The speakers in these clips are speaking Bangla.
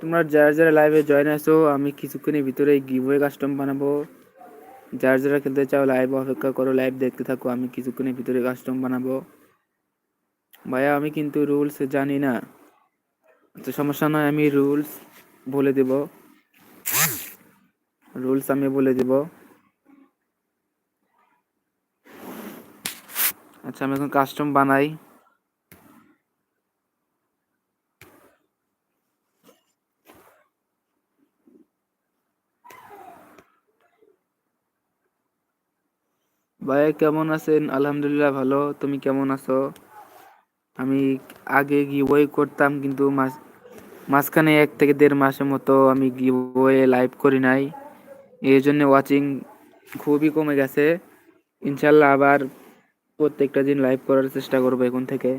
তোমরা যারা যারা লাইভে জয়েন আসো আমি কিছুক্ষণের ভিতরে গিভওয়ে কাস্টম বানাবো। যারা যারা খেলতে চাও লাইভ অপেক্ষা করো লাইভ দেখতে থাকো, আমি কিছুক্ষণের ভিতরে কাস্টম বানাবো। ভাইয়া, আমি কিন্তু রুলস জানি না। তো সমস্যা নয়, আমি রুলস বলে দেব। রুলস আমি বলে দেব। আচ্ছা আমি এখন কাস্টম বানাই। ভাইয়া কেমন আছেন? আলহামদুলিল্লাহ ভালো। তুমি কেমন আছো? আমি আগে গিভওয়ে করতাম, কিন্তু মাঝ- মাঝখানে এক থেকে দেড় মাসের মতো আমি গিভওয়ে লাইভ করি নাই। এই জন্য ওয়াচিং খুবই কমে গেছে। ইনশাল্লাহ আবার প্রত্যেকটা দিন লাইভ করার চেষ্টা করব এখন থেকে।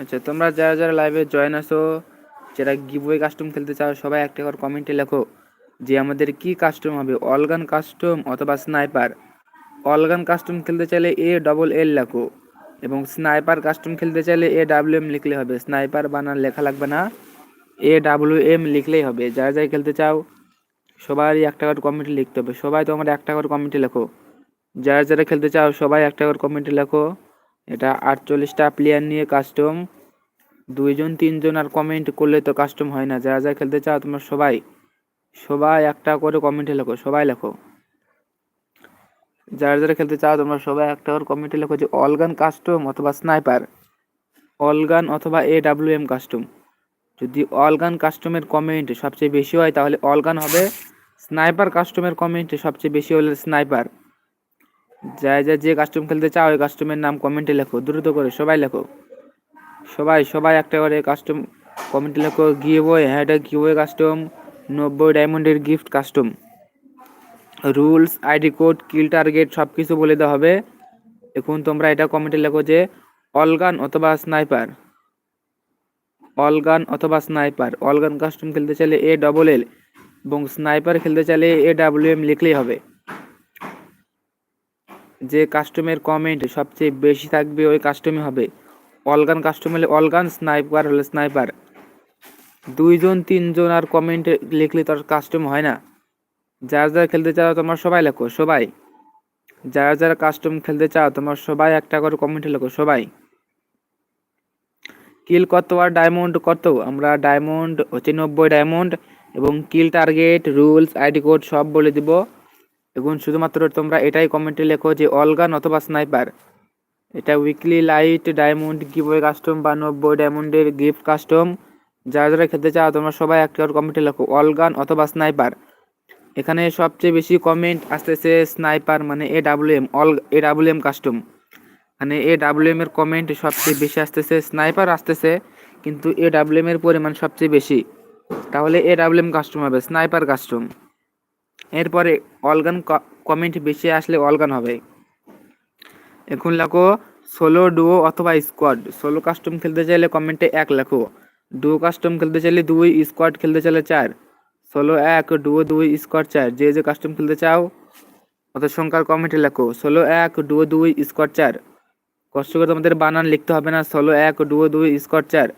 আচ্ছা তোমরা যারা যারা লাইভে জয়েন আসো যারা গিভওয়ে কাস্টম খেলতে চাও, সবাই একটা করে কমেন্টে লেখো যে আমাদের কি কাস্টম হবে। অলগান কাস্টম অথবা স্নাইপার অলগান কাস্টম খেলতে চাইলে এ ডবল এল লেখো এবং স্নাইপার কাস্টম খেলতে চাইলে এ ডাব্লিউ এম লিখলে হবে। স্নাইপার বানান লেখা লাগবে না। এ ডাব্লিউ এম লিখলেই হবে। যারা যারা খেলতে চাও, সবারই একটা করে কমেন্টে লিখতে হবে। সবাই তোমার একটা করে কমেন্টে লেখো। যারা যারা খেলতে চাও, সবাই একটা করে কমেন্টে লেখো। এটা আটচল্লিশটা প্লেয়ার নিয়ে কাস্টম দুইজন, তিনজন আর কমেন্ট করলে তো কাস্টম হয় না। যারা যারা খেলতে চাও তোমরা সবাই সবাই একটা করে কমেন্টে লেখো, সবাই লেখো। যারা যারা খেলতে চাও তোমরা সবাই একটা করে কমেন্টে লেখো যে অলগান কাস্টম অথবা স্নাইপার অলগান অথবা এ ডাব্লিউ এম কাস্টম যদি অলগান কাস্টমের কমেন্ট সবচেয়ে বেশি হয় তাহলে অলগান হবে স্নাইপার কাস্টমের কমেন্ট সবচেয়ে বেশি হলে স্নাইপার যা যা যে কাস্টম খেলতে চাও, ওই কাস্টমের নাম কমেন্টে লেখো, দ্রুত করে, সবাই লেখো। সবাই সবাই একটা করে কাস্টম কমেন্টে লেখো গিয়ে বই হ্যাঁ এটা গিয়ে কাস্টম নব্বই ডায়মন্ডের gift custom rules ID code kill target সব কিছু বলে দেওয়া হবে। এখন তোমরা এটা কমেন্টে লেখো যে অলগান অথবা স্নাইপার অলগান অথবা স্নাইপার অলগান কাস্টম খেলতে চাইলে এ ডবল এল এবং স্নাইপার খেলতে চাইলে এ ডাব্লিউ এম লিখলেই হবে। যে কাস্টমের কমেন্ট সবচেয়ে বেশি থাকবে ওই কাস্টমই হবে। অলগান কাস্টম হলে অলগান স্নাইপার হলে স্নাইপার দুইজন, তিনজন আর কমেন্ট লিখলে তোর কাস্টম হয় না। যারা যারা খেলতে চাও তোমার সবাই লেখো, সবাই। যারা যারা কাস্টম খেলতে চাও তোমার সবাই একটা করে কমেন্টে লেখো, সবাই। কিল কত আর ডায়মন্ড কত? আমরা ডায়মন্ড হচ্ছে নব্বই ডায়মন্ড এবং kill target rules ID code সব বলে দিব। এখন শুধুমাত্র তোমরা এটাই কমেন্টে লেখো যে, অলগান অথবা স্নাইপার এটা weekly light diamond giveaway custom বা নব্বই ডায়মন্ডের গিফট কাস্টম যারা যারা খেলতে চাও, তোমরা সবাই একটা কমেন্টে লেখো, অলগান অথবা স্নাইপার এখানে সবচেয়ে বেশি কমেন্ট আসতেছে স্নাইপার মানে A W M all A W M custom মানে এ ডাব্লিউ এম এর কমেন্ট সবচেয়ে বেশি আসতেছে স্নাইপার আসতেছে, কিন্তু এ ডাব্লিউ এম এর পরিমাণ সবচেয়ে বেশি। তাহলে এ ডাব্লিউ এম কাস্টম হবে স্নাইপার কাস্টম এরপরে অলগান কমেন্ট বেশি আসলে অলগান হবে। এখন লেখো সোলো ডুও অথবা স্কোয়াড সোলো কাস্টম খেলতে চাইলে কমেন্টে এক লেখো। ডুও কাস্টম খেলতে চাইলে দুই স্কোয়াড খেলতে চাইলে চার। ষোলো এক ডুও দুই স্কোয়াড চার। যে যে কাস্টম খেলতে চাও অত সংখ্যার কমেন্টে লেখো ষোলো এক ডুও দুই স্কোয়াড চার। কষ্ট করে তোমাদের বানান লিখতে হবে না ষোলো এক ডুও দুই স্কোয়াড চার।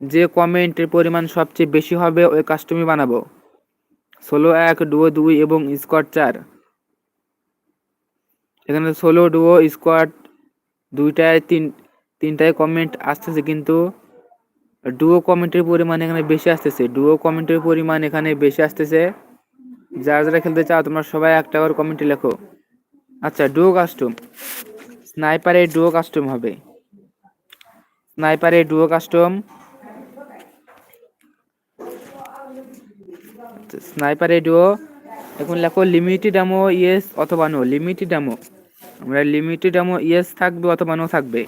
যে কমেন্টের পরিমাণ সবচেয়ে বেশি হবে, ওই কাস্টমই বানাবো। ষোলো এক ডুও দুই এবং স্কোয়াড চার। এখানে ষোলো ডুয়ো স্কোয়াড দুইটায় তিন, তিনটায় কমেন্ট আসতেছে কিন্তু ডুও কমেন্টের পরিমাণ এখানে বেশি আসতেছে। ডুও কমেন্টের পরিমাণ এখানে বেশি আসতেছে। যারা যারা খেলতে চাও তোমরা সবাই একটা করে কমেন্টে লেখো। আচ্ছা ডুও কাস্টম স্নাইপারের ডুয়ো কাস্টম হবে। স্নাইপারের ডুয়ো কাস্টম স্নাইপারের ডুও এখন লেখো লিমিটেড আমো ইয়েস অথবা নো লিমিটেড আমো আমরা লিমিটেড আমো ইয়েস থাকবে অথবা নো থাকবে।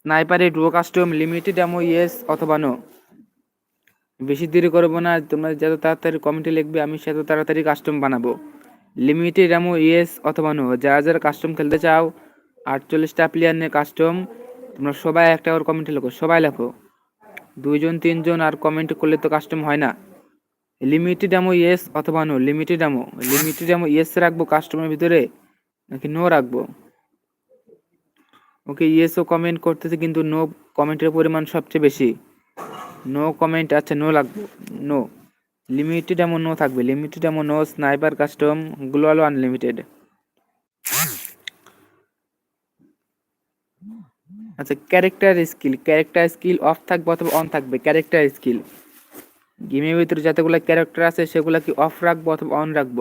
স্নাইপারে duo custom limited ammo yes অথবা নো বেশি দেরি করব না, তোমরা যত তাড়াতাড়ি কমেন্টে লিখবে, আমি সেত তাড়াতাড়ি কাস্টম বানাবো। লিমিটেড আমো ইয়েস অথবা নো যারা যারা কাস্টম খেলতে চাও, আটচল্লিশটা প্লেয়ার নিয়ে কাস্টম তোমরা সবাই একটা ওর কমেন্টে লেখো, সবাই লেখো। দুইজন, তিনজন আর কমেন্ট করলে তো কাস্টম হয় না। লিমিটেড আমো ইয়েস অথবা no limited ammo limited ammo yes রাখব কাস্টমের ভিতরে, নাকি নো রাখব? ওকে ইয়েসও কমেন্ট করতেছে কিন্তু নো কমেন্টের পরিমাণ সবচেয়ে বেশি। নো কমেন্ট আচ্ছা নো লাগবে। নো লিমিটেড এমন নো থাকবে। লিমিটেড এমন no sniper custom gloo wall unlimited আচ্ছা character skill character skill off থাকবে অথবা অন থাকবে? ক্যারেক্টার স্কিল গেমের ভিতরে যতগুলো ক্যারেক্টার আছে, সেগুলো কি অফ রাখব অথবা অন রাখব?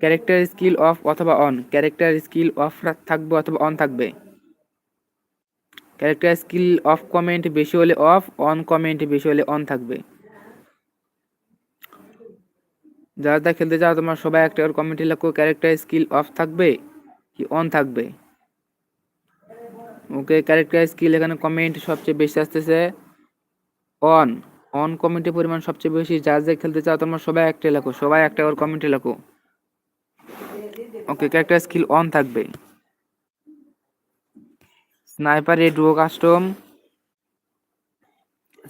ক্যারেক্টার স্কিল অফ অথবা অন ক্যারেক্টার স্কিল অফ থাকবে অথবা অন থাকবে? ক্যারেক্টার স্কিল অফ কমেন্ট বেশি হলে অফ অন কমেন্ট বেশি হলে অন থাকবে। যারা যা খেলতে চাও, তোমার সবাই একটা ওর কমেন্টে লেখো ক্যারেক্টার স্কিল অফ থাকবে কি অন থাকবে? ওকে ক্যারেক্টার স্কিল এখানে কমেন্ট সবচেয়ে বেশি আসতেছে অন অন কমেন্টের পরিমাণ সবচেয়ে বেশি যার যে খেলতে চাও, তোমার সবাই একটা লেখো, সবাই একটা ওর কমেন্টে লেখো। ওকে ক্যারেক্টার স্কিল অন থাকবে। স্নাইপারে ডুয়ো কাস্টম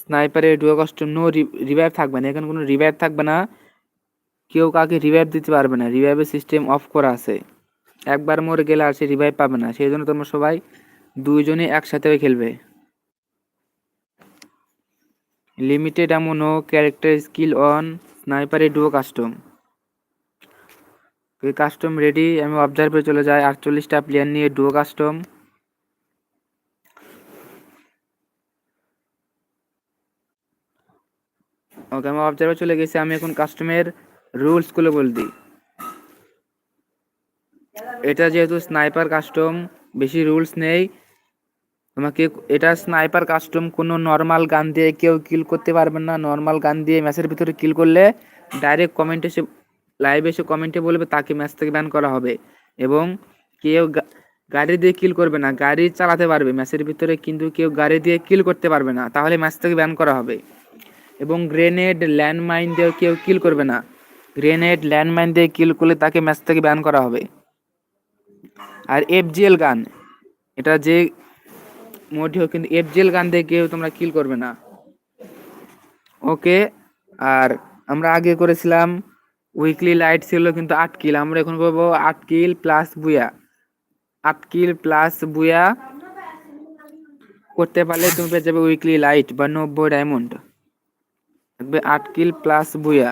স্নাইপারে ডুয়ো কাস্টম নো রিভাইভ থাকবে না, এখানে কোনো রিভাইভ থাকবে না। কেউ কাকে রিভাইভ দিতে পারবে না রিভাইভের সিস্টেম অফ করা আছে। একবার মরে গেলে আর সে রিভাইভ পাবে না, সেই জন্য তোমরা সবাই দুইজনে একসাথে খেলবে। Limited no character skill on স্নাইপারে duo custom ওই কাস্টম রেডি আমি অবজার্ভে চলে যাই। আটচল্লিশটা প্লেয়ার নিয়ে ডুয়ো কাস্টম ওকে আমি অবজার্ভে চলে গেছি। আমি এখন কাস্টমের রুলসগুলো বল দিই। এটা যেহেতু স্নাইপার কাস্টম বেশি রুলস নেই। তোমাকে এটা স্নাইপার কাস্টম কোনো নর্মাল গান দিয়ে কেউ কিল করতে পারবে না। নর্মাল গান দিয়ে ম্যাচের ভিতরে কিল করলে ডাইরেক্ট কমেন্টে এসে লাইভ এসে কমেন্টে বলবে তাকে ম্যাচ থেকে ব্যান করা হবে। এবং কেউ গাড়ি দিয়ে কিল করবে না। গাড়ি চালাতে পারবে ম্যাচের ভিতরে কিন্তু কেউ গাড়ি দিয়ে কিল করতে পারবে না। তাহলে ম্যাচ থেকে ব্যান করা হবে। এবং গ্রেনেড ল্যান্ডমাইন দিয়ে কেউ কিল করবে না। গ্রেনেড ল্যান্ডমাইন দিয়ে কিল করলে তাকে ম্যাচ থেকে ব্যান করা হবে। আর এফজিএল গান এটা যে হোক কিন্তু এফজিএল গান দিয়ে কেউ তোমরা কিল করবে না। ওকে, আর আমরা আগে করেছিলাম উইকলি লাইট ছিল কিন্তু আট কিল আমরা এখন করব আট কিল প্লাস বুয়া। আট কিল প্লাস বুয়া করতে পারলে তুমি পেয়ে যাবে উইকলি লাইট বা নব্বই ডায়মন্ড থাকবে আট কিল প্লাস বুয়া।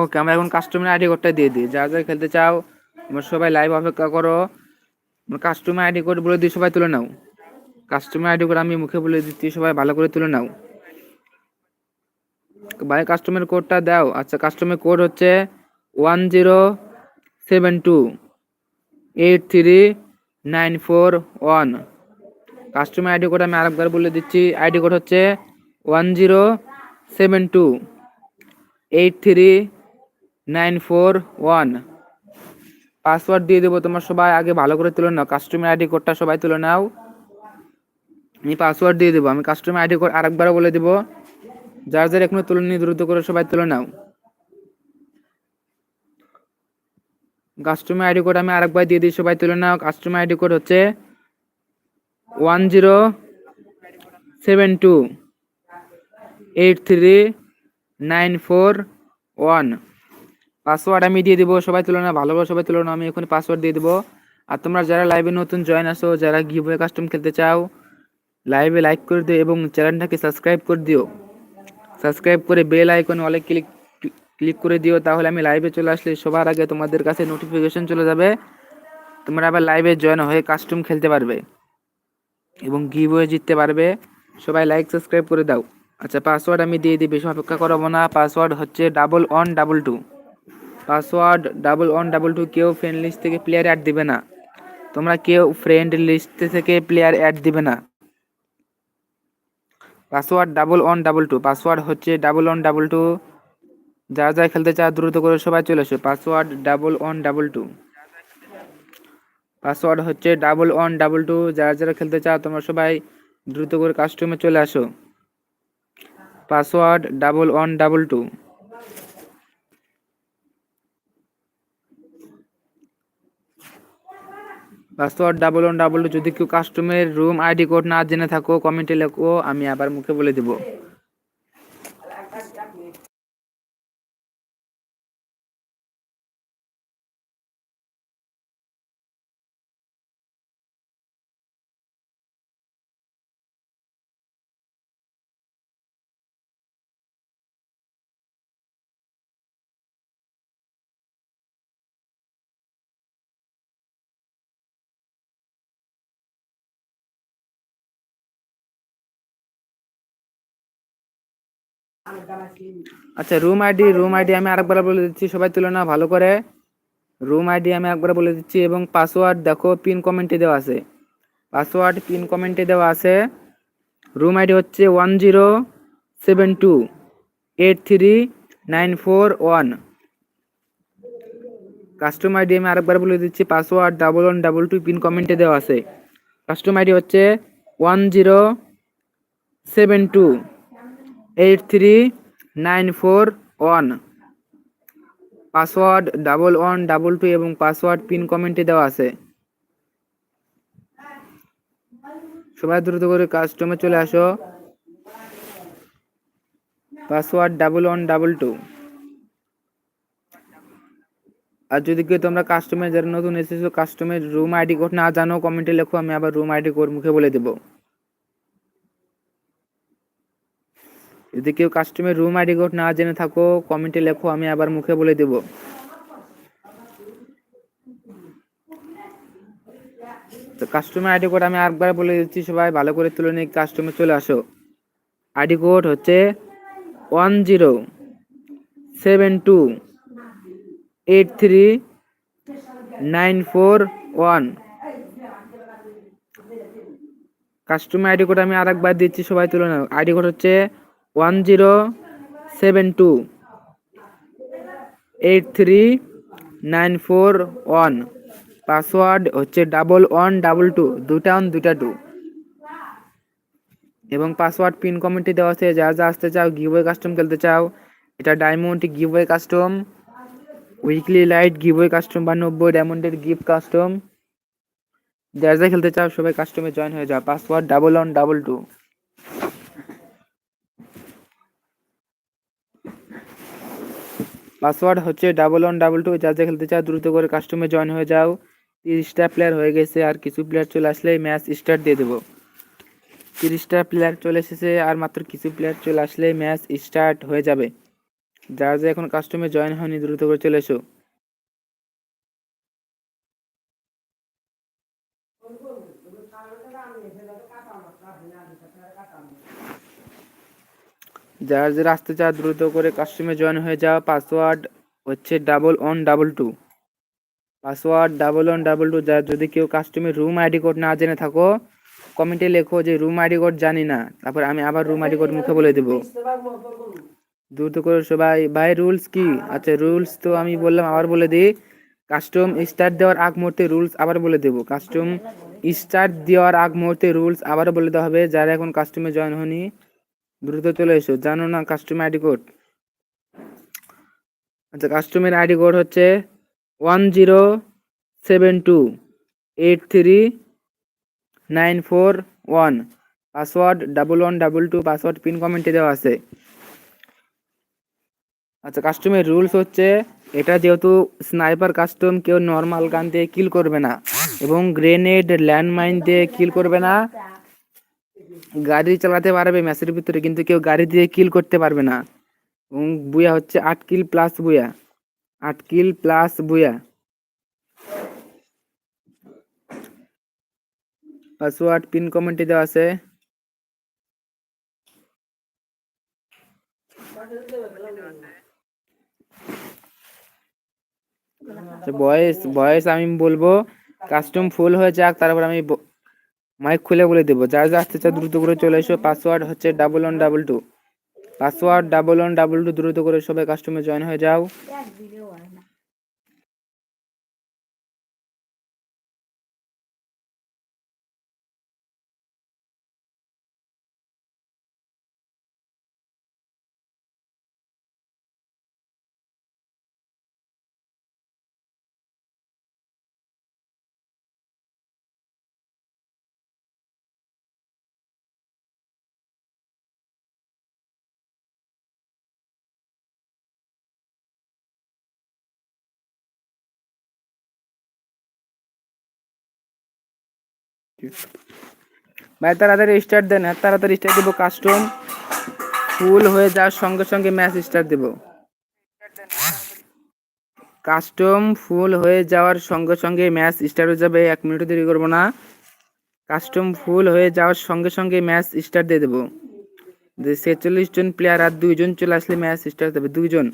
ওকে, আমরা এখন কাস্টমার আইডি কোডটা দিয়ে দিই। যা যা খেলতে চাও, তোমরা সবাই লাইভ অপেক্ষা করো। কাস্টমার আইডি কোড বলে দিই সবাই তুলে নাও। কাস্টমার আইডি কোড আমি মুখে বলে দিচ্ছি, সবাই ভালো করে তুলে নাও। ভাই কাস্টমার কোডটা দাও। আচ্ছা কাস্টমার কোড হচ্ছে one zero seven two eight three nine four one customer ID code আমি আরেকবার বলে দিচ্ছি। আইডি কোড হচ্ছে one zero seven two eight three nine four one password দিয়ে দেবো, তোমার সবাই আগে ভালো করে তুলে নাও। কাস্টমার আইডি কোডটা সবাই তুলে নাও। আমি পাসওয়ার্ড দিয়ে দেবো, আমি কাস্টমার আইডি কোড আরেকবারও বলে দেবো। যার যার এখনও তুলে নিয়ে দ্রুত করে সবাই তুলে নাও। কাস্টমার আইডি কোড আমি আরেকবার দিয়ে দিই, সবাই তুলে নাও। কাস্টমার আইডি কোড হচ্ছে one zero seven two eight three nine four one password আমি দিয়ে দেবো, সবাই তুলে না ভালোভাবে সবাই তুলে না আমি এখন পাসওয়ার্ড দিয়ে দেবো। আর তোমরা যারা লাইভে নতুন জয়েন আসো যারা গিভওয়ে কাস্টম খেলতে চাও লাইভে লাইক করে দিও এবং চ্যানেলটাকে সাবস্ক্রাইব করে দিও। সাবস্ক্রাইব করে বেল আইকনে অনেক ক্লিক ক্লিক করে দিও, তাহলে আমি লাইভে চলে আসলে সবার আগে তোমাদের কাছে নোটিফিকেশন চলে যাবে। তোমরা আবার লাইভে জয়েন হয়ে কাস্টম খেলতে পারবে এবং গিভওয়ে জিততে পারবে। সবাই লাইক সাবস্ক্রাইব করে দাও। আচ্ছা পাসওয়ার্ড আমি দিয়ে দিই, বেশি অপেক্ষা করাবো না। পাসওয়ার্ড হচ্ছে double one double two password double one double two কেউ ফ্রেন্ড লিস্ট থেকে প্লেয়ার অ্যাড দিবে না। তোমরা কেউ ফ্রেন্ড লিস্ট থেকে প্লেয়ার অ্যাড দিবে না। Password double one double two password হচ্ছে ডাবল ওয়ান ডাবল টু যারা যারা খেলতে চাও দ্রুত করে সবাই চলে আসো password double one double two password হচ্ছে ডাবল ওয়ান ডাবল টু যারা যারা খেলতে চাও তোমরা সবাই দ্রুত করে কাস্টমে চলে আসো। Password double one double two password double one double two যদি কেউ কাস্টমের রুম আইডি কোড না জেনে থাকো কমেন্টে লেখো, আমি আবার মুখে বলে দেবো। আচ্ছা রুম আইডি রুম আইডি আমি আরেকবার বলে দিচ্ছি, সবাই তুলনা ভালো করে। রুম আইডি আমি একবার বলে দিচ্ছি এবং পাসওয়ার্ড দেখো পিন কমেন্টে দেওয়া আছে। পাসওয়ার্ড পিন কমেন্টে দেওয়া আছে। রুম আইডি হচ্ছে one zero seven two eight three nine four one custom ID আমি আরেকবার বলে দিচ্ছি password double one double two pin কমেন্টে দেওয়া আছে। কাস্টম আইডি হচ্ছে one zero seven two eight three nine four one password double one double two এবং পাসওয়ার্ড পিন কমেন্টে দেওয়া আছে। সবাই দ্রুত করে কাস্টমে চলে আসো। Password double one double two আর যদি কেউ তোমরা কাস্টমার যারা নতুন এসেছ কাস্টমার রুম আইডি কোড না জানো কমেন্টে লেখো, আমি আবার রুম আইডি কোড মুখে বলে দেবো। যদি কেউ কাস্টমার রুম আইডি কোড না জেনে থাকো কমেন্টে লেখো, আমি আবার মুখে বলে দেব। তো কাস্টমার আইডি কোড আমি আরেকবার বলে দিচ্ছি সবাই, ভালো করে তুলে নিয়ে কাস্টমার চলে আসো। আইডি কোড হচ্ছে one zero seven two eight three nine four one customer ID code আমি আরেকবার দিচ্ছি সবাই তুলে নাও। আইডি কোড হচ্ছে one zero seven two eight three nine four one password হচ্ছে ডাবল ওয়ান ডাবল টু দুটা ওয়ান দুটা টু এবং পাসওয়ার্ড পিন কমেন্টে দেওয়া আছে যা যা আসতে চাও গিভওয়ে কাস্টম খেলতে চাও, এটা diamond giveaway custom weekly lite giveaway custom বা নব্বই ডায়মন্ডের গিফট কাস্টম যা যা খেলতে চাও, সবাই কাস্টমে জয়েন হয়ে যাও password double one double two password হচ্ছে ডাবল ওয়ান ডাবল টু যা যা খেলতে চাও দ্রুত করে কাস্টমে জয়েন হয়ে যাও। তিরিশটা প্লেয়ার হয়ে গেছে আর কিছু প্লেয়ার চলে আসলে ম্যাচ স্টার্ট দিয়ে দেবো। তিরিশটা প্লেয়ার চলে এসেছে আর মাত্র কিছু প্লেয়ার চলে আসলে ম্যাচ স্টার্ট হয়ে যাবে। যারা যা এখন কাস্টমে জয়েন হয়নি, দ্রুত করে চলে এসো। যারা যারা আসতে চাও দ্রুত করে কাস্টমে জয়েন হয়ে যাও পাসওয়ার্ড হচ্ছে double one double two. Password double one double two যা যদি কেউ কাস্টমের রুম আইডি কোড না জেনে থাকো, কমেন্টে লেখো যে রুম আইডি কোড জানি না, তারপর আমি আবার রুম আইডি কোড মুখে বলে দেবো। দ্রুত করে সবাই, ভাই রুলস কি? আচ্ছা রুলস তো আমি বললাম আবার বলে দিই। কাস্টম স্টার্ট দেওয়ার আগ মুহূর্তে রুলস আবার বলে দেবো। কাস্টম স্টার্ট দেওয়ার আগ মুহূর্তে রুলস আবার বলে দেওয়া হবে, যারা এখন কাস্টমে জয়েন হয়নি। দ্রুত চলে এসো। জানো না কাস্টমার আইডি কোড আচ্ছা কাস্টমার আইডি কোড হচ্ছে one zero seven two eight three nine four one password double one double two password pin কমেন্টে দেওয়া আছে। আচ্ছা কাস্টমের রুলস হচ্ছে, এটা যেহেতু স্নাইপার কাস্টম কেউ নর্মাল গান দিয়ে কিল করবে না এবং গ্রেনেড ল্যান্ডমাইন দিয়ে কিল করবে না। গাড়ি চালাতে পারবে ম্যাচের ভিতরে, কিন্তু কেউ গাড়ি দিয়ে কিল করতে পারবে না। এবং বুয়া হচ্ছে আট কিল প্লাস বুয়া। আট kill plus booyah. Password pin কমেন্টে দেওয়া আছে। বয়স বয়স আমি বলব কাস্টম ফুল হয়ে যাক, তারপর আমি মাইক খুলে বলে দেবো। যার যা আসতে চাও দ্রুত করে চলে এসো। পাসওয়ার্ড হচ্ছে double one double two password double one double two দ্রুত করে সবাই কাস্টমে জয়েন হয়ে যাও। ভাই, তাড়াতাড়ি স্টার্ট দেন আর তাড়াতাড়ি স্টার্ট দেবো কাস্টম ফুল হয়ে যাওয়ার সঙ্গে সঙ্গে ম্যাচ স্টার্ট দেব। কাস্টম ফুল হয়ে যাওয়ার সঙ্গে সঙ্গে ম্যাচ স্টার্ট হয়ে যাবে, এক মিনিটও দেরি করব না। কাস্টম ফুল হয়ে যাওয়ার সঙ্গে সঙ্গে ম্যাচ স্টার্ট দিয়ে দেবো। ছেচল্লিশ জন প্লেয়ার আর দুইজন চলে আসলে ম্যাচ স্টার্ট দেবে দুইজন।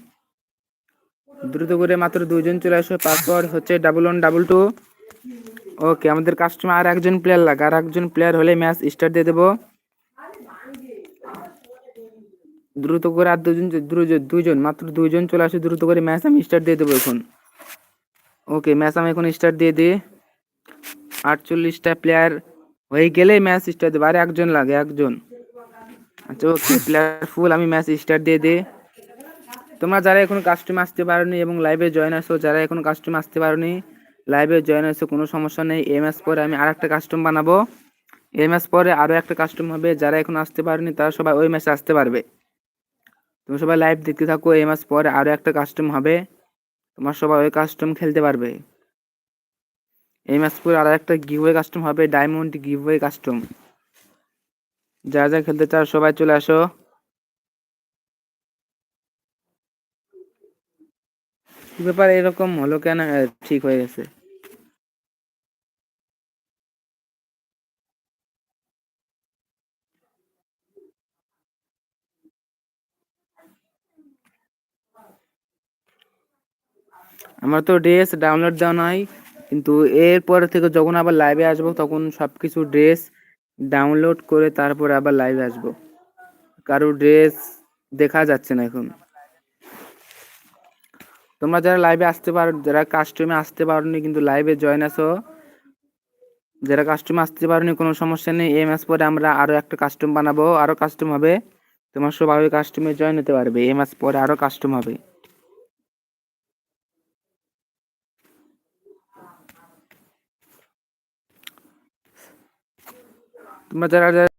দ্রুত করে মাত্র দুইজন চলে আসবে পাসওয়ার্ড হচ্ছে double one double two okay আমাদের কাস্টমার আর একজন প্লেয়ার লাগে। আর একজন প্লেয়ার হলে ম্যাচ স্টার্ট দিয়ে দেবো। দ্রুত করে আর দুজন দুজন মাত্র দুইজন চলে আসে, দ্রুত করে ম্যাচ আমি স্টার্ট দিয়ে দেবো এখন। ওকে ম্যাচ আমি এখন স্টার্ট দিয়ে দিই। আটচল্লিশটা প্লেয়ার হয়ে গেলেই ম্যাচ স্টার্ট দেবো। আর একজন লাগে, একজন। আচ্ছা ওকে প্লেয়ার ফুল আমি ম্যাচ স্টার্ট দিয়ে দিই। তোমরা যারা এখন কাস্টমে আসতে পারোনি এবং লাইভে জয়েন আসো যারা এখন কাস্টমে আসতে পারোনি লাইভে জয়েন আসো কোনো সমস্যা নেই। এম এস পরে আমি আর একটা কাস্টম বানাবো এম এস পরে আরও একটা কাস্টম হবে। যারা এখন আসতে পারেনি, তারা সবাই ওই ম্যাচে আসতে পারবে। তুমি সবাই লাইভ দেখতে থাকো। এই মাস পরে আরও একটা কাস্টম হবে। তোমার সবাই ওই কাস্টম খেলতে পারবে। এই মাস পরে আরও একটা গিভওয়ে কাস্টম হবে। ডায়মন্ড গিভওয়ে কাস্টম যারা যা খেলতে চাও, সবাই চলে আসো। ব্যাপার এরকম হলো কেন? ঠিক হয়ে গেছে। আমার তো ড্রেস ডাউনলোড দেওয়া নাই, কিন্তু এরপর থেকে যখন আবার লাইভে আসব, তখন সব কিছু ড্রেস ডাউনলোড করে তারপরে আবার লাইভে আসব। কারও ড্রেস দেখা যাচ্ছে না এখন। তোমরা যারা লাইভে আসতে পারো, যারা কাস্টমে আসতে পারোনি কিন্তু লাইভে জয়েন আসো যারা কাস্টমে আসতে পারোনি কোনো সমস্যা নেই, এই ম্যাচ পরে আমরা আরও একটা কাস্টম বানাবো আরও কাস্টম হবে। তোমার সবাই কাস্টমে জয়েন হতে পারবে, এই ম্যাচ পরে আরও কাস্টম হবে। তোমরা যারা যারা